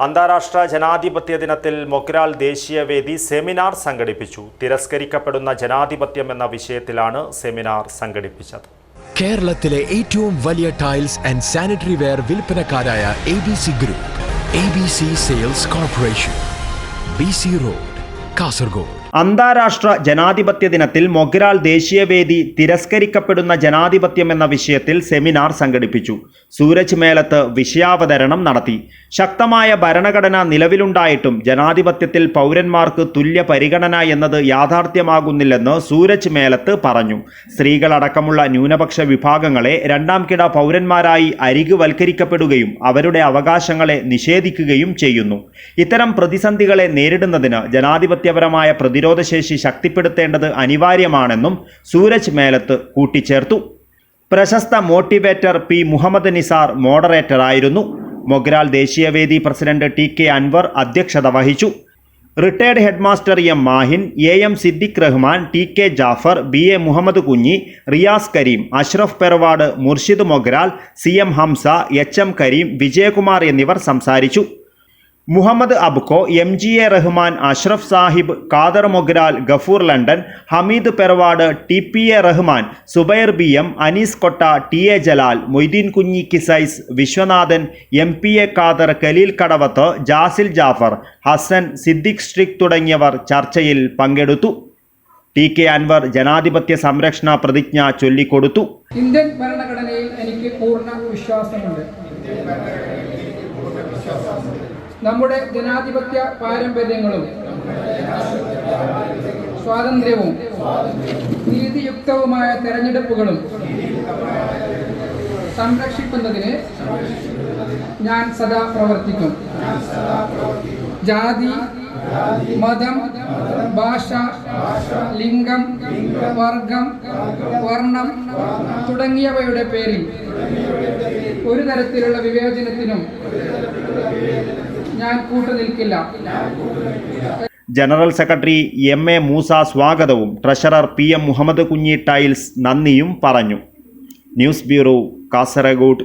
അന്താരാഷ്ട്ര ജനാധിപത്യ ദിനത്തിൽ മൊഗ്രാൽ ദേശീയവേദി സെമിനാർ സംഘടിപ്പിച്ചു. തിരസ്കരിക്കപ്പെടുന്ന ജനാധിപത്യം എന്ന വിഷയത്തിലാണ് സെമിനാർ സംഘടിപ്പിച്ചത്. കേരളത്തിലെ ഏറ്റവും വലിയ tiles and sanitary ware വിൽപ്പനക്കാരായ A B C group A B C sales corporation B C road Kasaragod. അന്താരാഷ്ട്ര ജനാധിപത്യ ദിനത്തിൽ മൊഗ്രാൽ ദേശീയവേദി തിരസ്കരിക്കപ്പെടുന്ന ജനാധിപത്യം എന്ന വിഷയത്തിൽ സെമിനാർ സംഘടിപ്പിച്ചു. സൂരജ് മേലത്ത് വിഷയാവതരണം നടത്തി. ശക്തമായ ഭരണഘടന നിലവിലുണ്ടായിട്ടും ജനാധിപത്യത്തിൽ പൗരന്മാർക്ക് തുല്യ പരിഗണന എന്നത് യാഥാർത്ഥ്യമാകുന്നില്ലെന്ന് സൂരജ് മേലത്ത് പറഞ്ഞു. സ്ത്രീകളടക്കമുള്ള ന്യൂനപക്ഷ വിഭാഗങ്ങളെ രണ്ടാം കിട പൗരന്മാരായി അരികുവൽക്കരിക്കപ്പെടുകയും അവരുടെ അവകാശങ്ങളെ നിഷേധിക്കുകയും ചെയ്യുന്നു. ഇത്തരം പ്രതിസന്ധികളെ നേരിടുന്നതിന് ജനാധിപത്യപരമായ പ്രതിരോധശേഷി ശക്തിപ്പെടുത്തേണ്ടത് അനിവാര്യമാണെന്നും സൂരജ് മേലത്ത് കൂട്ടിച്ചേർത്തു. പ്രശസ്ത മോട്ടിവേറ്റർ പി മുഹമ്മദ് നിസാർ മോഡറേറ്ററായിരുന്നു. Mogral ദേശീയവേദി president T K Anwar അധ്യക്ഷത വഹിച്ചു. Retired headmaster M Mahin A M Siddique Rahman T K Jafar B A Muhammad Kunhi Riyas Karim Ashraf Peravad Murshid Mogral C M Hamza H M Karim Vijayakumar എന്നിവർ സംസാരിച്ചു. Muhammad Abco M G A Rahman Ashraf Sahib Khader Mogral Gafoor London Hameed Perwad T P A Rahman Zubair B M Anees കൊട്ട T A Jalal Moideen Kunhi Qusais Viswanathan M P A Khader Khaleel Kadavath Jasil Jafar Hasan Siddique strict തുടങ്ങിയവർ ചർച്ചയിൽ പങ്കെടുത്തു. T K Anwar ജനാധിപത്യ സംരക്ഷണ പ്രതിജ്ഞ ചൊല്ലിക്കൊടുത്തു. Indian ഭരണഘടനയിൽ എനിക്ക് പൂർണ വിശ്വാസമുണ്ട്. നമ്മുടെ ജനാധിപത്യ പാരമ്പര്യങ്ങളും സ്വാതന്ത്ര്യവും നീതിയുക്തവുമായ തെരഞ്ഞെടുപ്പുകളും സംരക്ഷിക്കുന്നതിന് ഞാൻ സദാ പ്രവർത്തിക്കും. ജാതി മതം ഭാഷ ലിംഗം വർഗം വർണം തുടങ്ങിയവയുടെ പേരിൽ ഒരു തരത്തിലുള്ള വിവേചനത്തിനും general secretary M A Moosa സ്വാഗതവും. Treasurer P M Muhammad Kunhi tiles നന്ദിയും പറഞ്ഞു. News bureau Kasaragod.